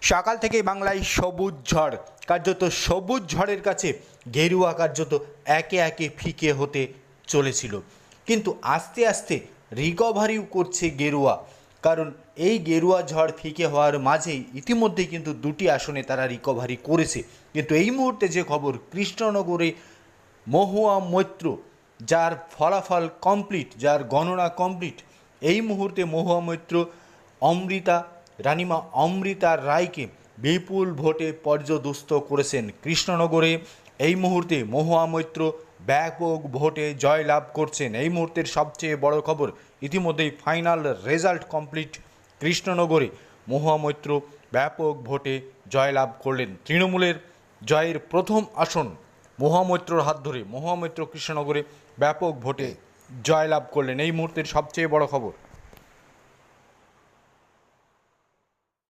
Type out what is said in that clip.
সকাল থেকেই বাংলায় সবুজ ঝড়। কার্যত সবুজ ঝড়ের কাছে গেরুয়া কার্যত একে একে ফিকে হতে চলেছিল। কিন্তু আস্তে আস্তে রিকভারিও করছে গেরুয়া। কারণ এই গেরুয়া ঝড় ফিকে হওয়ার মাঝেই ইতিমধ্যেই কিন্তু দুটি আসনে তারা রিকভারি করেছে। কিন্তু এই মুহূর্তে যে খবর কৃষ্ণনগরে মহুয়া মৈত্র, যার ফলাফল কমপ্লিট যার গণনা কমপ্লিট এই মুহূর্তে মহুয়া মৈত্র, অমৃতা রানিমা অমৃতা রায়কে বিপুল ভোটে পর্যদুস্ত করেছেন কৃষ্ণনগরে। এই মুহূর্তে মহুয়া মৈত্র ব্যাপক ভোটে জয়লাভ করছেন। এই মুহূর্তের সবচেয়ে বড় খবর, ইতিমধ্যেই ফাইনাল রেজাল্ট কমপ্লিট কৃষ্ণনগরে। মহুয়া মৈত্র ব্যাপক ভোটে জয়লাভ করলেন। তৃণমূলের জয়ের প্রথম আসন মহামৈত্রর হাত ধরে মহামৈত্র কৃষ্ণনগরে ব্যাপক ভোটে জয়লাভ করলেন। এই মুহূর্তের সবচেয়ে বড় খবর